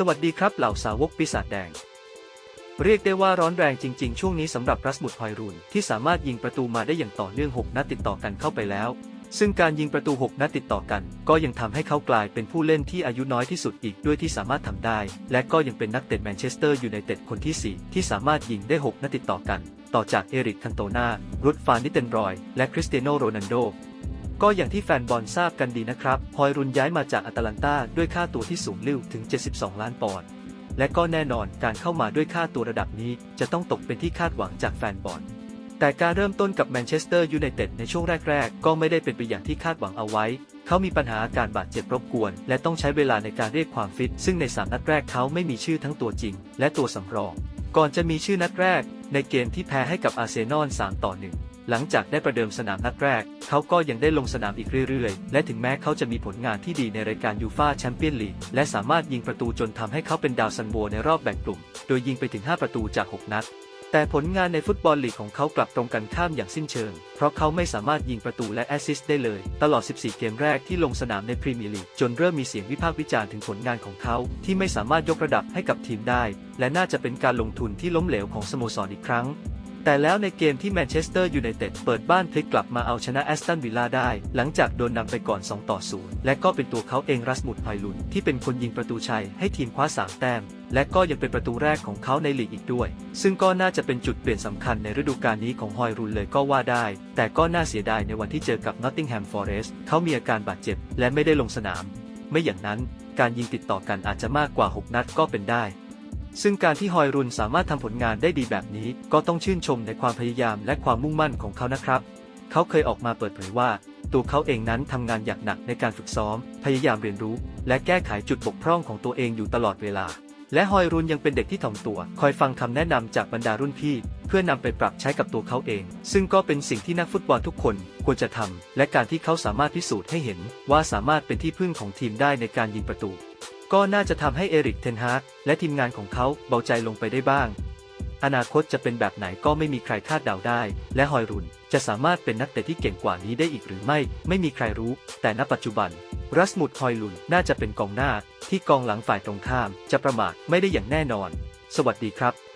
สวัสดีครับเหล่าสาวกปีศาจแดง เรียกได้ว่าร้อนแรงจริง ๆ ช่วงนี้สำหรับรัสมุดฮอยรุนที่สามารถยิงประตูมาได้อย่างต่อเนื่อง 6 นัดติดต่อกันเข้าไปแล้ว ซึ่งการยิงประตู 6 นัดติดต่อกัน ก็ยังทำให้เขากลายเป็นผู้เล่นที่อายุน้อยที่สุดอีกด้วยที่สามารถทำได้ และก็ยังเป็นนักเตะแมนเชสเตอร์ยูไนเต็ดคนที่ 4 ที่สามารถยิงได้ 6 นัดติดต่อกัน ต่อจากเอริกคันโตนารุดฟานนิเตนรอย และคริสเตียโนโรนัลโด ก็อย่างที่แฟนบอลทราบกันดีนะครับฮอยรุนย้ายมาจากอตาลันตาด้วยค่าตัวที่สูงลิ่วถึง 72 ล้านปอนด์ และก็แน่นอนการเข้ามาด้วยค่าตัวระดับนี้จะต้องตกเป็นที่คาดหวังจากแฟนบอล แต่การเริ่มต้นกับแมนเชสเตอร์ยูไนเต็ดในช่วงแรก ๆ ก็ไม่ได้เป็นไปอย่างที่คาดหวังเอาไว้ เขามีปัญหาอาการบาดเจ็บรบกวน และต้องใช้เวลาในการเรียกความฟิต ซึ่งในสามนัดแรกเขาไม่มีชื่อทั้งตัวจริง และตัวสำรอง ก่อนจะมีชื่อนัดแรก ในเกมที่แพ้ให้กับอาร์เซนอล3ต่อ1 หลังจากได้ประเดิมสนามนัดแรก เขาก็ยังได้ลงสนามอีกเรื่อยๆ และถึงแม้เขาจะมีผลงานที่ดีในรายการยูฟาแชมเปี้ยนลีกและสามารถยิงประตูจนทำให้เขาเป็นดาวซันโวในรอบแบ่งกลุ่ม โดยยิงไปถึง 5 ประตูจาก 6 นัด แต่ผลงานในฟุตบอลลีกของเขากลับตรงกันข้ามอย่างสิ้นเชิง เพราะเขาไม่สามารถยิงประตูและแอสซิสต์ได้เลย ตลอด 14 เกมแรกที่ลงสนามในพรีเมียร์ลีกจนเริ่มมีเสียงวิพากษ์วิจารณ์ถึงผลงานของเขา ที่ไม่สามารถยกระดับให้กับทีมได้ และน่าจะเป็นการลงทุนที่ล้มเหลวของสโมสรอีกครั้ง แต่แล้วในเกมที่แมนเชสเตอร์ยูไนเต็ดเปิดบ้านพลิกกลับมาเอาชนะแอสตันวิลล่าได้ หลังจากโดนนำไปก่อน 2 ต่อ 0 และก็เป็นตัวเขาเองรัสมุดไพลุน ที่เป็นคนยิงประตูชัยให้ทีมคว้า 3 แต้ม และก็ยังเป็นประตูแรกของเขาในลีกอีกด้วย ซึ่งก็น่าจะเป็นจุดเปลี่ยนสำคัญในฤดูกาลนี้ของฮอยรุนเลยก็ว่าได้ แต่ก็น่าเสียดายในวันที่เจอกับนอตติงแฮมฟอเรสต์เขามีอาการบาดเจ็บ และไม่ได้ลงสนาม ไม่อย่างนั้น การยิงติดต่อกันอาจจะมากกว่า 6 นัดก็เป็นได้ ซึ่งการที่ฮอยรุนสามารถทำผลงานได้ดีแบบนี้ ก็ต้องชื่นชมในความพยายามและความมุ่งมั่นของเขานะครับ เขาเคยออกมาเปิดเผยว่า ตัวเขาเองนั้นทำงานอย่างหนักในการฝึกซ้อม พยายามเรียนรู้ และแก้ไขจุดบกพร่องของตัวเองอยู่ตลอดเวลา และฮอยรุนยังเป็นเด็กที่ถ่อมตัว คอยฟังคำแนะนำจากบรรดารุ่นพี่ เพื่อนำไปปรับใช้กับตัวเขาเอง ซึ่งก็เป็นสิ่งที่นักฟุตบอลทุกคนควรจะทำและการที่เขาสามารถพิสูจน์ให้เห็นว่าสามารถเป็นที่พึ่งของทีมได้ในการยิงประตู ก็น่าจะทำให้เอริกเทนฮาร์และทีมงานของเขาเบาใจลงไปได้บ้าง อนาคตจะเป็นแบบไหนก็ไม่มีใครคาดเดาได้ และฮอยรุนจะสามารถเป็นนักเตะที่เก่งกว่านี้ได้อีกหรือไม่ ไม่มีใครรู้ แต่ณปัจจุบัน รัสมุดฮอยลุนน่าจะเป็นกองหน้า ที่กองหลังฝ่ายตรงข้าม จะประมาทไม่ได้อย่างแน่นอน สวัสดีครับ